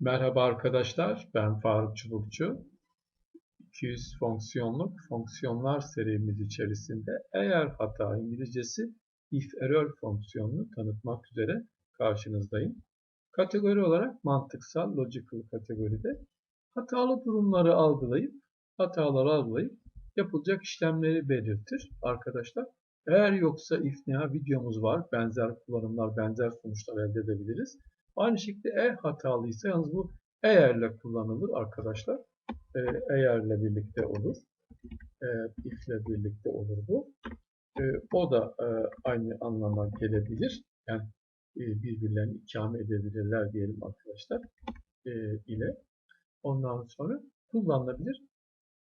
Merhaba arkadaşlar, ben Faruk Çubukçu. 200 fonksiyonluk fonksiyonlar serimiz içerisinde eğer hata İngilizcesi if error fonksiyonunu tanıtmak üzere karşınızdayım. Kategori olarak mantıksal, logical kategoride hatalı durumları algılayıp, hataları algılayıp yapılacak işlemleri belirtir arkadaşlar. Eğer yoksa if ne videomuz var, benzer kullanımlar, benzer sonuçlar elde edebiliriz. Aynı şekilde eğer hatalıysa yalnız bu eğerle kullanılır arkadaşlar. E, eğerle birlikte olur. E, if'le birlikte olur bu. E, o da e, aynı anlama gelebilir. Yani e, birbirlerini ikame edebilirler diyelim arkadaşlar e, ile. Ondan sonra kullanılabilir.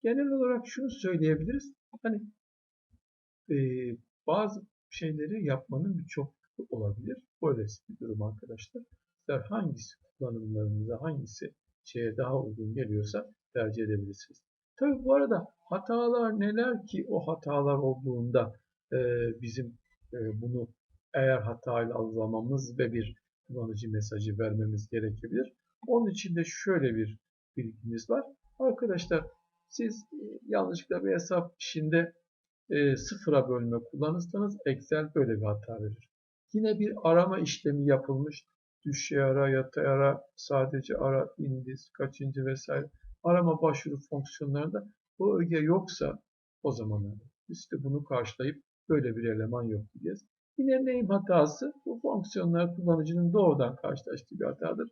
Genel olarak şunu söyleyebiliriz. Hani e, bazı şeyleri yapmanın birçok olabilir. Böylesi bir durum arkadaşlar ister hangisi kullanımlarınıza, hangisi şeye daha uygun geliyorsa tercih edebilirsiniz. Tabi bu arada hatalar neler ki o hatalar olduğunda e, bizim e, bunu eğer hatayla algılamamız ve bir kullanıcı mesajı vermemiz gerekebilir. Onun için de şöyle bir bilgimiz var. Arkadaşlar siz e, yanlışlıkla bir hesap işinde e, sıfıra bölme kullanırsanız Excel böyle bir hata verir. Yine bir arama işlemi yapılmış düşey ara, yatay ara, sadece ara, indiz, kaçıncı vesaire arama başvuru fonksiyonlarında bu öge yoksa o zaman biz de bunu karşılayıp böyle bir eleman yok diyeceğiz. Yine neyim hatası? Bu fonksiyonlar kullanıcının doğrudan karşılaştığı bir hatadır.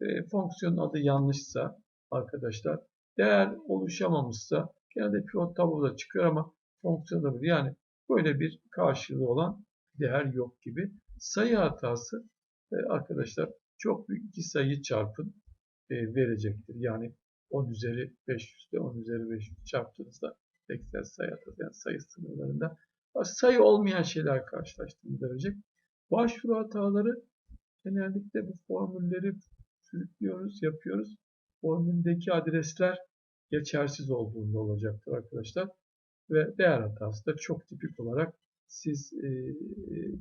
E, fonksiyon adı yanlışsa arkadaşlar değer oluşamamışsa genelde pivot tabloda çıkıyor ama fonksiyonda bir yani böyle bir karşılığı olan değer yok gibi. Sayı hatası arkadaşlar çok büyük iki sayı çarpın e, verecektir. Yani 10 üzeri 500'de 10 üzeri 500 çarptığınızda eksel sayı atası yani sayı sınırlarında sayı olmayan şeyler karşılaştığını verecek. Başvuru hataları genellikle bu formülleri sürüklüyoruz, yapıyoruz. Formüldeki adresler geçersiz olduğunda olacaktır arkadaşlar. Ve değer hatası da çok tipik olarak siz e,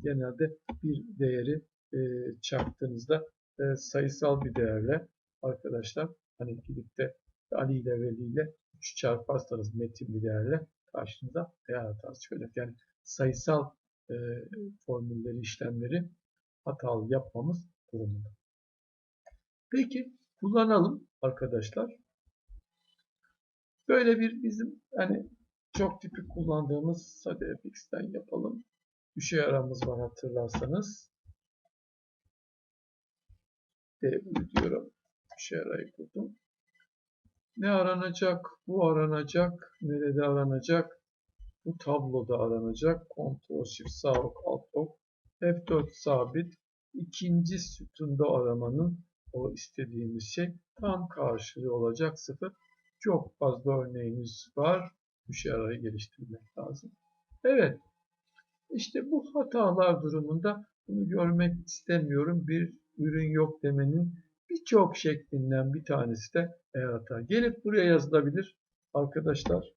genelde bir değeri e, çarptığınızda e, sayısal bir değerle arkadaşlar hani gidip Ali ile Veli ile 3 çarparsanız metin bir değerle karşınıza değer hatası çıkacak. Yani sayısal e, formülleri, işlemleri hatalı yapmamız durumunda. Peki kullanalım arkadaşlar. Böyle bir bizim hani çok tipik kullandığımız sade fx'ten yapalım. Düşey aramız var hatırlarsanız. DU diyorum. Şey arayı kurdum. Ne aranacak? Bu aranacak. Nerede aranacak? Bu tabloda aranacak. Ctrl Shift sağ ok alt ok. F4 sabit. İkinci sütunda aramanın o istediğimiz şey tam karşılığı olacak sıfır. Çok fazla örneğimiz var. Bu şey arayı geliştirmek lazım. Evet. İşte bu hatalar durumunda bunu görmek istemiyorum. Bir ürün yok demenin birçok şeklinden bir tanesi de eğer hata. Gelip buraya yazılabilir arkadaşlar.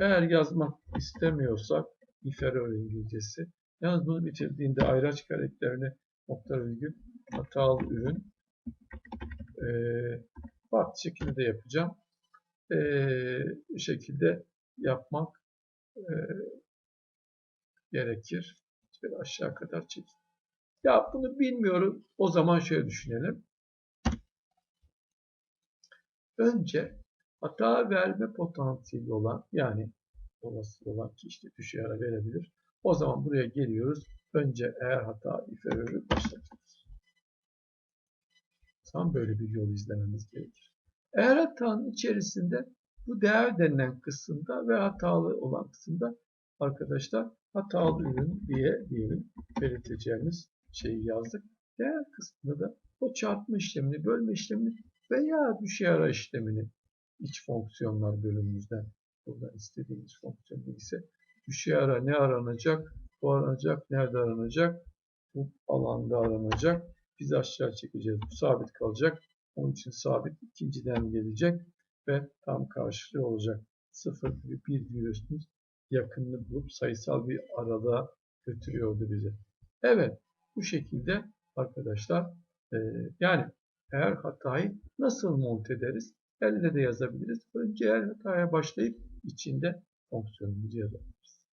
Eğer yazmak istemiyorsak inferior İngilizcesi. Yalnız bunu bitirdiğinde ayraç karakterini nokta virgül hatalı ürün ee, farklı şekilde yapacağım. Ee, bu şekilde yapmak e, gerekir. Şöyle aşağı kadar çekeyim. Ya bunu bilmiyorum. O zaman şöyle düşünelim. Önce hata verme potansiyeli olan yani olası olan ki işte düşey ara verebilir. O zaman buraya geliyoruz. Önce eğer hata iferörü başlatıyoruz. Tam böyle bir yol izlememiz gerekir. Eğer hatanın içerisinde bu değer denilen kısımda ve hatalı olan kısımda arkadaşlar hatalı ürün diye diyelim belirteceğimiz şeyi yazdık. Değer kısmında da o çarpma işlemini, bölme işlemini veya düşey ara işlemini iç fonksiyonlar bölümümüzden burada istediğimiz fonksiyon ise düşey ara ne aranacak? Bu aranacak. Nerede aranacak? Bu alanda aranacak. Biz aşağı çekeceğiz. Bu sabit kalacak. Onun için sabit ikinciden gelecek ve tam karşılığı olacak. 0 1 diyorsunuz. Yakınını bulup sayısal bir arada götürüyordu bizi. Evet. Bu şekilde arkadaşlar e, yani eğer hatayı nasıl monte ederiz? Elle de yazabiliriz. Önce eğer hataya başlayıp içinde fonksiyonumuzu yazabiliriz.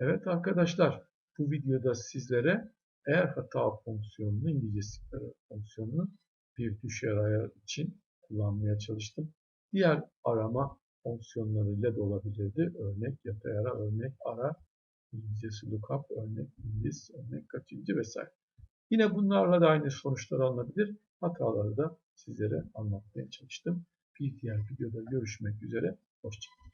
Evet arkadaşlar bu videoda sizlere eğer hata fonksiyonunu İngilizce fonksiyonunu bir düşer ayar için kullanmaya çalıştım. Diğer arama fonksiyonlarıyla da olabilirdi. Örnek yatay ara, örnek ara, İngilizcesi lookup, örnek İngiliz, örnek kaçıncı vesaire. Yine bunlarla da aynı sonuçlar alınabilir. Hataları da sizlere anlatmaya çalıştım. Bir diğer videoda görüşmek üzere. Hoşçakalın.